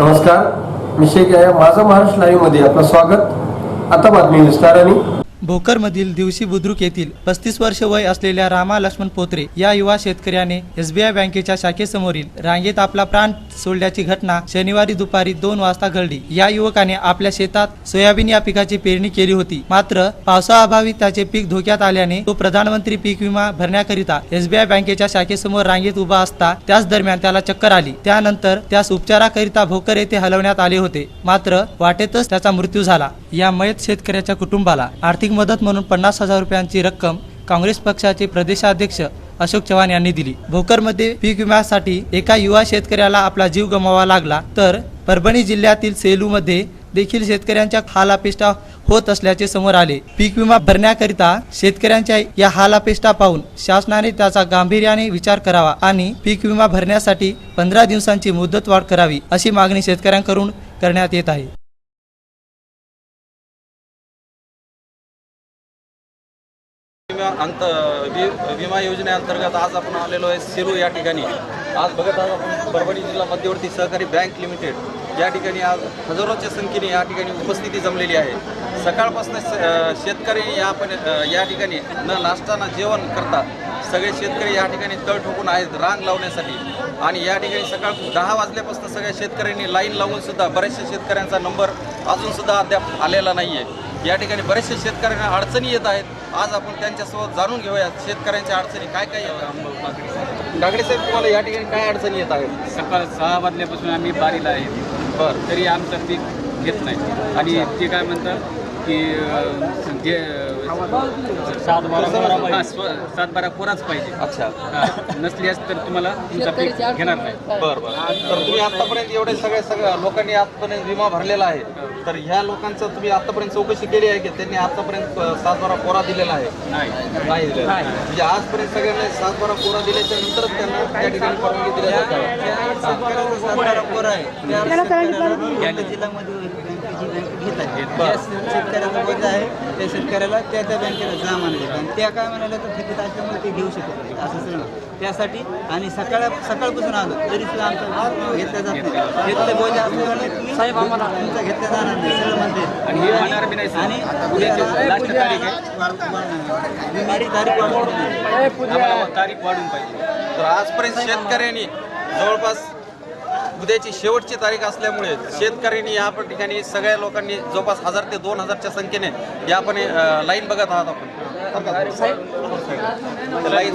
नमस्कार. मी शेख या माझा महाराष्ट्र लाईव्हमध्ये आपलं स्वागत. आता बातमी विस्ताराने. भोकरमधील दिवशी बुद्रुक येथील पस्तीस वर्ष वय असलेल्या रामा लक्ष्मण पोत्रे या युवा शेतकऱ्याने एसबीआय बँकेच्या शाखेसमोरील रांगेत आपला प्राण सोडल्याची घटना शनिवारी दुपारी दोन वाजता घडली. या युवकाने आपल्या शेतात सोयाबीन या पिकाची पेरणी केली होती. मात्र पावसाअभावी त्याचे पीक धोक्यात आल्याने तो प्रधानमंत्री पीक विमा भरण्याकरिता एसबीआय बँकेच्या शाखेसमोर रांगेत उभा असता त्याच दरम्यान त्याला चक्कर आली. त्यानंतर त्यास उपचाराकरिता भोकर येथे हलवण्यात आले होते. मात्र वाटेतच त्याचा मृत्यू झाला. या मयत शेतकऱ्याच्या कुटुंबाला आर्थिक मदत म्हणून पन्नास हजार रुपयांची रक्कम काँग्रेस पक्षाचे प्रदेशाध्यक्ष अशोक चव्हाण यांनी दिली. भोकरमध्ये पीक विम्यासाठी एका युवा शेतकऱ्याला आपला जीव गमावा लागला तर परभणी जिल्ह्यातील सेलूमध्ये देखील शेतकऱ्यांच्या हालापेष्टा होत असल्याचे समोर आले. पीक विमा भरण्याकरिता शेतकऱ्यांच्या या हालापेष्टा पाहून शासनाने त्याचा गांभीर्याने विचार करावा आणि पीक विमा भरण्यासाठी पंधरा दिवसांची मुदतवाढ करावी अशी मागणी शेतकऱ्यांकडून करण्यात येत आहे. विमा अंत वि- विमा योजनेअंतर्गत आज आपण आलेलो आहे सिरू या ठिकाणी. आज बघत आहोत आपण परभणी जिल्हा मध्यवर्ती सहकारी बँक लिमिटेड. या ठिकाणी आज हजारोच्या संख्येने या ठिकाणी उपस्थिती जमलेली आहे. सकाळपासून शेतकरी या पण या ठिकाणी न नाश्ता जेवण करता सगळे शेतकरी या ठिकाणी तळ ठोकून आहेत रांग लावण्यासाठी. आणि या ठिकाणी सकाळ दहा वाजल्यापासून सगळ्या शेतकऱ्यांनी लाईन लावून सुद्धा बऱ्याचशा शेतकऱ्यांचा नंबर अजूनसुद्धा अद्याप आलेला नाही आहे या ठिकाणी बरेचसे शेतकऱ्यांना अडचणी येत आहेत. आज आपण त्यांच्यासोबत जाणून घेऊया शेतकऱ्यांच्या अडचणी काय काय नागडे साहेब तुम्हाला या ठिकाणी काय अडचणी येत आहेत? सकाळ सहा वाजल्यापासून आम्ही बारीला आहे. बरं. तरी आमचं पीक घेत नाही. आणि ते काय म्हणतात की जे सात बारा सात बारा कोराच पाहिजे अच्छा हा, नसल्यास तर तुम्हाला तुमचा पीक घेणार नाही बरं बरं तर तुम्ही आतापर्यंत एवढे सगळ्या सगळ्या लोकांनी आतापर्यंत विमा भरलेला आहे तर ह्या लोकांचं तुम्ही आतापर्यंत चौकशी केली आहे की त्यांनी आतापर्यंत सात बारा कोरा दिलेला आहे नाही नाही दिलेला म्हणजे आजपर्यंत सगळ्यांना सात बारा कोरा दिल्याच्या नंतरच त्यांना त्या ठिकाणी परवानगी दिल्या शेतकऱ्याला वजा आहे त्या शेतकऱ्याला त्या त्या बँकेला जा म्हणाले आणि त्या काय म्हणाल्या तर थकीत असल्यामुळे ते घेऊ शकत नाही असं सगळं त्यासाठी आणि सकाळ सकाळपासून आलो तरी सुद्धा आमचा घेतल्या जात नाही. घेतले बोजा असल्यामुळे तुम्ही साहेब आम्हाला तुमचा घेतल्या जाणार नाही सगळं म्हणते आणि हे होणार बी नाही सर. आणि उद्याची last तारीख आहे. आम्हाला तारीख वाढून पाहिजे. तर आजपर्यंत शेतकऱ्यांनी जवळपास उद्याची शेवटची तारीख असल्यामुळे शेतकऱ्यांनी या पण ठिकाणी सगळ्या लोकांनी जवळपास हजार ते दोन हजारच्या संख्येने या पण अं, लाईन बघत आहात आपण. लाईन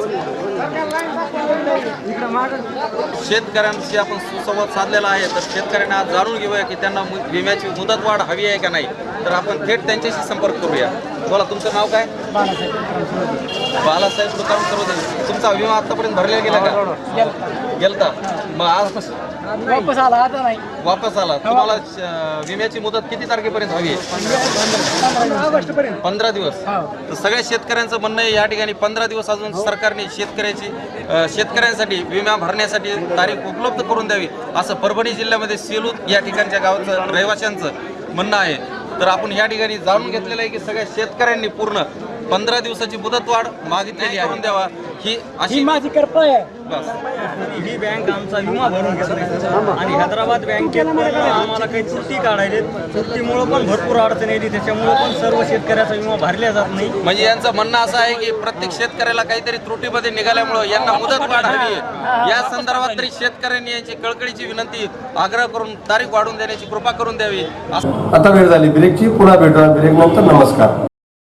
शेतकऱ्यांशी आपण सुसंवाद साधलेला आहे तर शेतकऱ्यांना आज जाणून घेऊया की त्यांना विम्याची मुदतवाढ हवी आहे का नाही. तर आपण थेट त्यांच्याशी संपर्क करूया. बोला तुमचं नाव काय? बालासाहेब तुकाराम सर्वजण. तुमचा विमा आतापर्यंत भरलेला गेला का? गेलता. मग आज वापस आला आता नाही. वापस आला. तुम्हाला विम्याची मुदत किती तारखेपर्यंत हवी आहे? ऑगस्ट पर्यंत पंधरा दिवस. तर सगळ्या शेतकऱ्यांचं म्हणणं आहे या ठिकाणी पंधरा दिवस अजून सरकारने शेतकऱ्याची अ, शेतकऱ्यांसाठी विमा भरण्यासाठी तारीख उपलब्ध करून द्यावी असं परभणी जिल्ह्यामध्ये सेलू या ठिकाणच्या गावाचं रहिवाशांचं म्हणणं आहे. तर आपण या ठिकाणी जाणून घेतलेलं आहे की सगळ्या शेतकऱ्यांनी पूर्ण पंधरा दिवसाची मुदतवाढ मागितलेली आहे. द्यावा. ही अशी माझी कृपा आहे. बस. ही बँक आमचा विमा भरून आणि हैदराबाद बँकेत आम्हाला काही त्रुटी काढायचे त्रुटीमुळं पण भरपूर अडचण येते त्याच्यामुळं पण सर्व शेतकऱ्याचा विमा भरला जात नाही. म्हणजे यांचं म्हणणं असं आहे की प्रत्येक शेतकऱ्याला काहीतरी त्रुटीमध्ये निघाल्यामुळं यांना मुदत वाढ हवी आहे. या संदर्भात तरी शेतकऱ्यांनी यांची कळकळीची विनंती आग्रह करून तारीख वाढून देण्याची कृपा करून द्यावी. आता वेळ झाली. ब्रेकची पुन्हा भेटूया. ब्रेक नंतर नमस्कार.